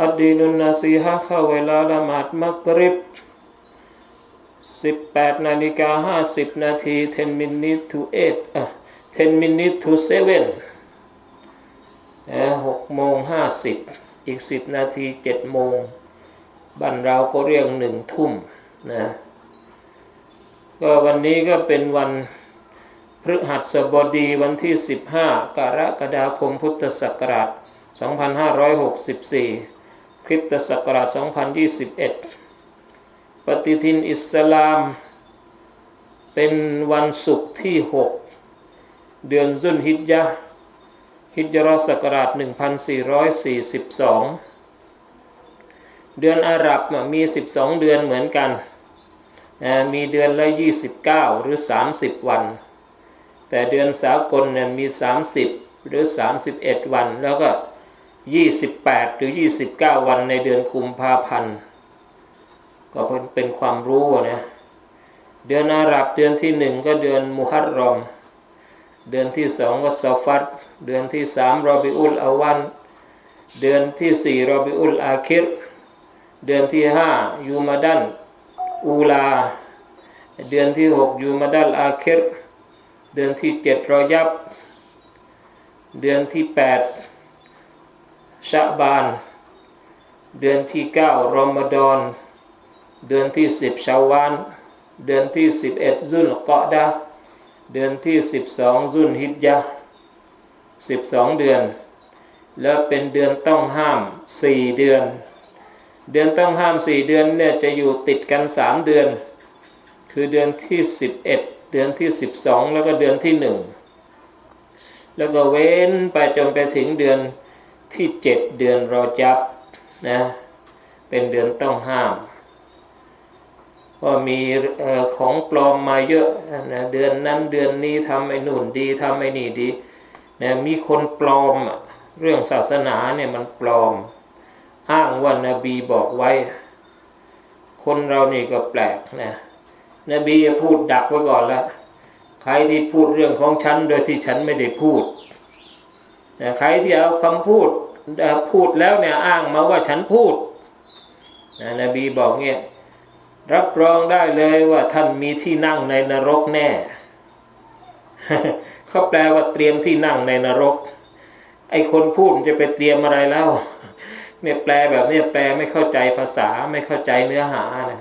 อัดดีนุนนาซีฮะเข้าเวลาละหมาดมักริบ 18นาฬิกา50 นาที 10 minute to 8อะ10 minute to 7นะ6โมง50 อีก 10 นาที 7 โมงบ้านเราก็เรียกหนึ่งทุ่มนะก็วันนี้ก็เป็นวันพฤหัสบดีวันที่ 15 กรกฎาคมพุทธศักราช 2564 คริสตศักราช 2021 ปฏิทินอิสลาม เป็นวันศุกร์ที่ 6 เดือนซุนฮิจยะฮิจรัศักราช 1442 เดือนอาหรับมี 12 เดือนเหมือนกัน มีเดือนละ 29 หรือ 30 วัน แต่เดือนสากลเนี่ยมี 30 หรือ 31 วันแล้วก็ 28 หรือ 29 วันในเดือนกุมภาพันธ์ก็เป็นความรู้นะเดือนอาหรับเดือนที่หนึ่งก็เดือนมุฮัรรอม เดือนที่สองก็ซอฟัดเดือนที่สามรอบิอุลอาวันเดือนที่สี่รอบิอุลอาคิรเดือนที่ห้ายูมาดันอูลา เดือนที่หกยูมาดัลอาคิรเดือนที่เจ็ดรอยับ เดือนที่แปด ชะบาน เดือนที่เก้ารอมฎอน เดือนที่สิบชาวาน เดือนที่สิบเอ็ดซุลกอดาเดือนที่สิบสองซุลฮิจยะสิบสองเดือน แล้วเป็นเดือนต้องห้ามสี่เดือน เดือนต้องห้ามสี่เดือนเนี่ยจะอยู่ติดกันสามเดือน คือเดือนที่สิบเอ็ดเดือนที่สิบสองแล้วก็เดือนที่หนึ่งแล้วก็เว้นไปจนไปถึงเดือน ที่เจ็ดเดือนรอจับนะเป็นเดือนต้องห้ามก็มีของปลอมมาเยอะนะเดือนนั้นเดือนนี้ทำไอ้นู่นดีทำไอ้นี่ดีนะมีคนปลอมเรื่องศาสนาเนี่ยมันปลอม อ้างว่านบีบอกไว้ คนเรานี่ก็แปลกนะนบีพูดดักไว้ก่อนล้วใครที่พูดเรื่องของฉันโดยที่ฉันไม่ได้พูดนะใครที่เอาคำพูด พูดแล้วเนี่ยอ้างมาว่าฉันพูดนะนบีบอกเงี้ยรับรองได้เลยว่าท่านมีที่นั่งในนรกแน่เขาแปลว่าเตรียมที่นั่งในนรก ไอคนพูดจะไปเตรียมอะไรแล้วเนี่ยแปลแบบนี้แปลไม่เข้าใจภาษาไม่เข้าใจเนื้อหานะ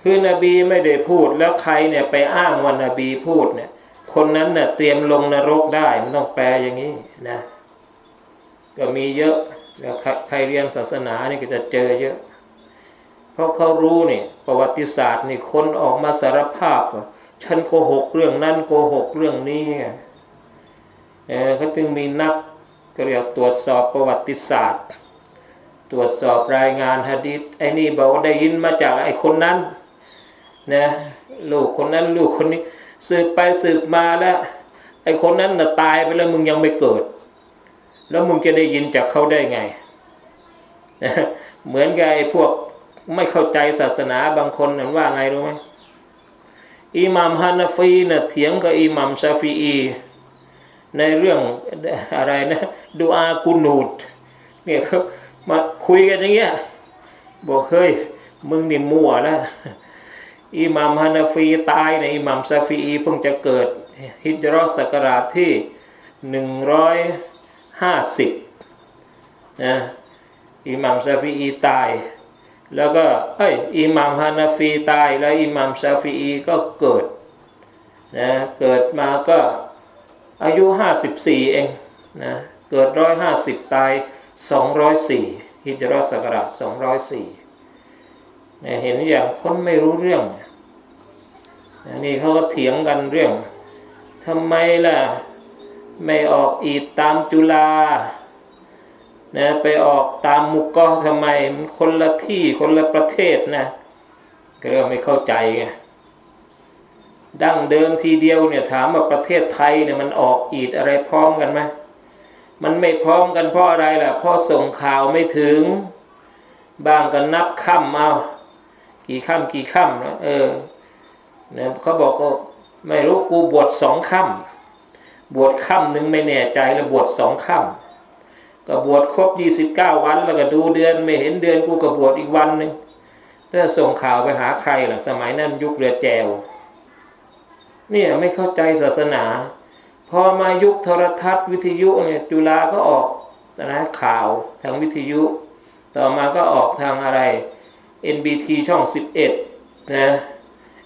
คือนบีไม่ได้พูดแล้วใครเนี่ยไปอ้างว่านบีพูดเนี่ย คนนั้นเนี่ยเตรียมลงนรกได้มันต้องแปลอย่างนี้นะ ก็มีเยอะแล้วใครเรียนศาสนานี่ก็จะเจอเยอะ เพราะเขารู้นี่ประวัติศาสตร์นี่คนออกมาสารภาพว่าฉันโกหกเรื่องนั้นโกหกเรื่องนี้เออเขาจึงมีนักก็เรียกตรวจสอบประวัติศาสตร์ ตรวจสอบรายงานฮะดิษไอ้นี่บอกว่าได้ยินมาจากไอ้คนนั้นนะลูกคนนั้นลูกคนนี้สืบไปสืบมาแล้วไอ้คนนั้นน่ะตายไปแล้วมึงยังไม่เกิด แล้วมึงจะได้ยินจากเขาได้ไง เหมือนกับไอ้พวกไม่เข้าใจศาสนาบางคนนั่นว่าไงรู้ไหมอิหมัมฮานาฟีนะ่ะเถียงกับอิหมัมชาฟีอีในเรื่องอะไรนะดูอากุนูดเนี่ยเขามาคุยกันอย่างเงี้ยบอกเฮ้ยมึงนี่มั่วแล้วอิหมัมฮานาฟีตายในอิหมัมชาฟีอีเพิ่งจะเกิดฮิจรัสกราชที่หนึ่งร้อย ห้าสิบนะอิหมัมชาฟีอีตาย แล้วก็เอ้ยอิหมัมฮานาฟีตาย แล้วอิหมัมชาฟีอีก็เกิดนะเกิดมาก็อายุห้าสิบสี่เองนะเกิดร้อยห้าสิบตายสองร้อยสี่ฮิจรัสกราชสองร้อยสี่เห็นอย่างคนไม่รู้เรื่องนี่เขาก็เถียงกันเรื่องทำไมล่ะ ไม่ออกอีดตามจุฬานะไปออกตามมุกก็ทำไมมันคนละที่คนละประเทศนะก็เรื่องไม่เข้าใจไงดั้งเดิมทีเดียวเนี่ยถามว่าประเทศไทยเนี่ยมันออกอีดอะไรพร้อมกันไหมมันไม่พร้อมกันเพราะอะไรล่ะเพราะส่งข่าวไม่ถึงบางก็นับค่ำเอากี่ค่ำกี่ค่ำนะเออเนี่ยเขาบอกก็ไม่รู้กูบวชสองค่ำ บวชค่ำหนึ่งไม่แน่ใจแล้วบวชสองค่ำก็บวชครบยี่สิบเก้าวัน แล้วก็ดูเดือนไม่เห็นเดือนกูก็บวชอีกวันหนึ่งถ้าส่งข่าวไปหาใครล่ะสมัยนั้นยุคเรือแจวเนี่ยไม่เข้าใจศาสนา พอมายุคโทรทัศน์วิทยุเนี่ยจุฬาก็ออกนะข่าวทางวิทยุ ต่อมาก็ออกทางอะไร NBT ช่อง 11นะ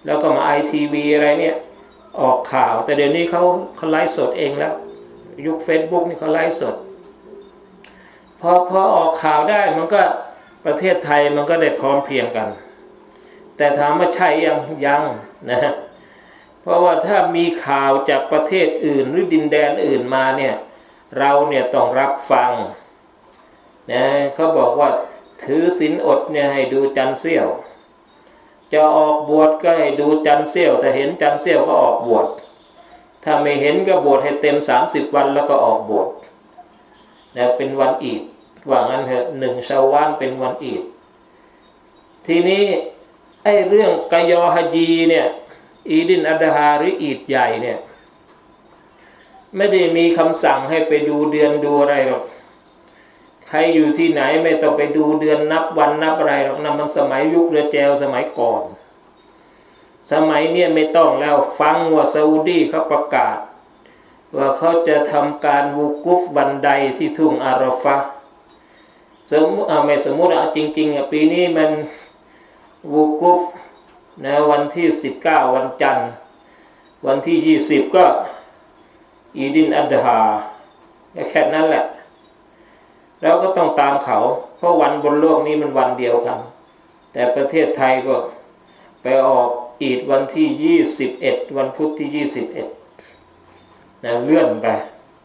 แล้วก็มา ITV อะไรเนี่ย ออกข่าว แต่เดี๋ยวนี้เขาเขาไลฟ์สดเองแล้ว ยุค Facebook นี่เขาไลฟ์สดพอพอออกข่าวได้มันก็ประเทศไทยมันก็ได้พร้อมเพียงกัน แต่ถามว่าใช่ยังยังนะเพราะว่าถ้ามีข่าวจากประเทศอื่นหรือดินแดนอื่นมาเนี่ยเราเนี่ยต้องรับฟังนะเขาบอกว่าถือศีลอดเนี่ยให้ดูจันทร์เสี้ยว จะออกบวชก็ให้ดูจันเสี้ยวถ้าเห็นจันเสี้ยวก็ออกบวชถ้าไม่เห็นก็บวชให้เต็ม 30 วันแล้วก็ออกบวชนะเป็นวันอีดว่างั้นเถอะหนึ่งชาววันเป็นวันอีดทีนี้ไอ้เรื่องกยอฮจีเนี่ยอีดินอัดฮาหรืออีดใหญ่เนี่ย ไม่ได้มีคำสั่งให้ไปดูเดือนดูอะไรหรอก ครอยู่ที่ไหนไม่ต้องไปดูเดือนนับวันนับอะไรหรอกนะมันสมัยยุคเรือแจวสมัยก่อน สมัยเนี่ยไม่ต้องแล้วฟังว่าซาอุดีเขาประกาศ ว่าเขาจะทำการวูกุฟวันใดที่ทุ่งอาราฟะสมมติอ่าไม่สมมติอะจริงๆอะปีนี้มันวูกุฟนะวันที่ 19 วันจันทร์ วันที่ 20 ก็อีดินอัดฮาแค่นั้นแหละ แล้วก็ต้องตามเขา เพราะวันบนโลกนี้มันวันเดียวกัน แต่ประเทศไทยก็ไปออกอีดวันที่21วันพุธที่21นะเลื่อนไป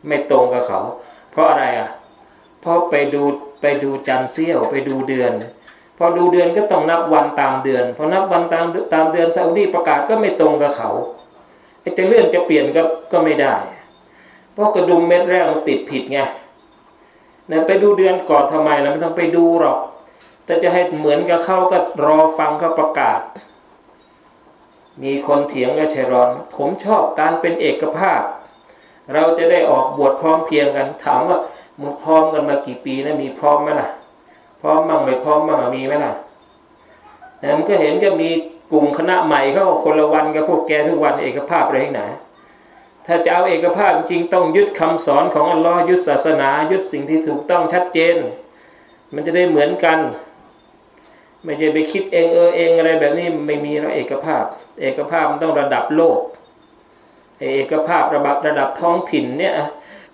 ไม่ตรงกับเขา เพราะอะไรอะ เพราะไปดูไปดูจันทร์เสี้ยวไปดูเดือน พอดูเดือนก็ต้องนับวันตามเดือนพอนับวันตามตามเดือนซาอุดีประกาศก็ไม่ตรงกับเขาไอ้จะเลื่อนจะเปลี่ยนก็ก็ไม่ได้ เพราะกระดุมเม็ดแรกมันติดผิดไง นะไปดูเดือนก่อนทำไมเราไม่ต้องไปดูหรอก แต่จะให้เหมือนกับเขาก็รอฟังเขาประกาศ มีคนเถียงกับชัยรอน ผมชอบการเป็นเอกภาพ เราจะได้ออกบวชพร้อมเพียงกันถามว่ามึงพร้อมกันมากี่ปีนะมีพร้อมไหมล่ะ พร้อมมั่งไม่พร้อมมั่งมีไหมล่ะนะมันก็เห็นก็มีกลุ่มคณะใหม่เขาคนละวันกับพวกแกทุกวันเอกภาพอะไรที่ไหน ถ้าจะเอาเอกภาพจริงต้องยึดคำสอนของอัลลอฮ์ยึดศาสนา ยึดสิ่งที่ถูกต้องชัดเจน มันจะได้เหมือนกัน ไม่ใช่ไปคิดเองเออเองอะไรแบบนี้ไม่มีแล้วเอกภาพ เอกภาพมันต้องระดับโลก เอกภาพระดับระดับท้องถิ่นเนี่ย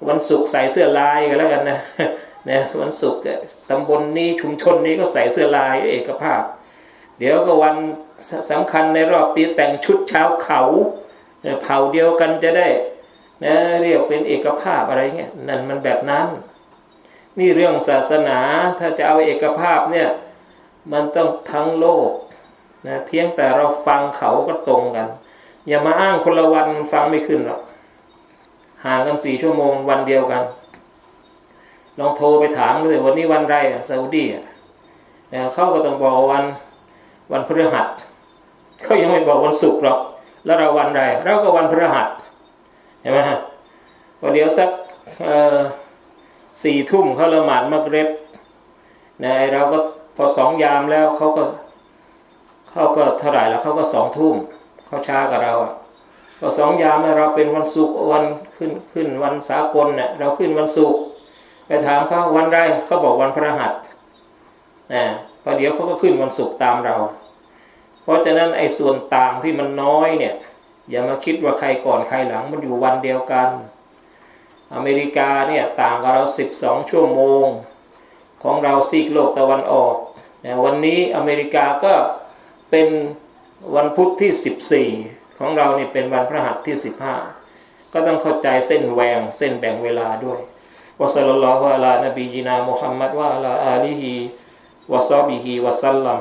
วันศุกร์ใส่เสื้อลายกันแล้วกันนะนะวันศุกร์ตำบลนี้ชุมชนนี้ก็ใส่เสื้อลายเอกภาพ เดี๋ยวก็วันสำคัญในรอบปีแต่งชุดชาวเขา เผ่าเดียวกันจะได้นะเรียกเป็นเอกภาพอะไรเงี้ยนั่นมันแบบนั้น นี่เรื่องศาสนาถ้าจะเอาเอกภาพเนี่ยมันต้องทั้งโลกนะเพียงแต่เราฟังเขาก็ตรงกัน อย่ามาอ้างคนละวันฟังไม่ขึ้นหรอกห่างกันสี่ชั่วโมงวันเดียวกัน ลองโทรไปถามเลยวันนี้วันไรอะซาอุดีอะเขาก็ต้องบอกวันวันพฤหัสเขายังไม่บอกวันศุกร์หรอก แล้วเราวันไรเราก็วันพฤหัสเห็นไหมฮะพอเดี๋ยวสักสี่ทุ่มเขาละหมาดมักเร็บนะเราก็พอสองยามแล้วเขาก็เขาก็เท่าไหร่แล้วเขาก็สองทุ่มเขาช้ากับเราอะพอสองยามเราเป็นวันศุกร์วันขึ้นขึ้นวันสากลเนี่ยเราขึ้นวันศุกร์ไปถามเขาวันไรเขาบอกวันพฤหัสนะพอเดี๋ยวเขาก็ขึ้นวันศุกร์ตามเรา เพราะฉะนั้นไอ้ส่วนต่างที่มันน้อยเนี่ย อย่ามาคิดว่าใครก่อนใครหลังมันอยู่วันเดียวกัน อเมริกาเนี่ยต่างกับเราสิบสองชั่วโมง ของเราซีกโลกตะวันออกนะวันนี้อเมริกาก็เป็นวันพุธที่สิบสี่ของเรานี่เป็นวันพระหัสที่สิบห้าก็ต้องเข้าใจเส้นแหวงเส้นแบ่งเวลาด้วยวะสัลลัลลอฮุอะลานบียินามุฮัมมัดวะอะลาอาลีฮีวะซอบิฮีวะซัลลัม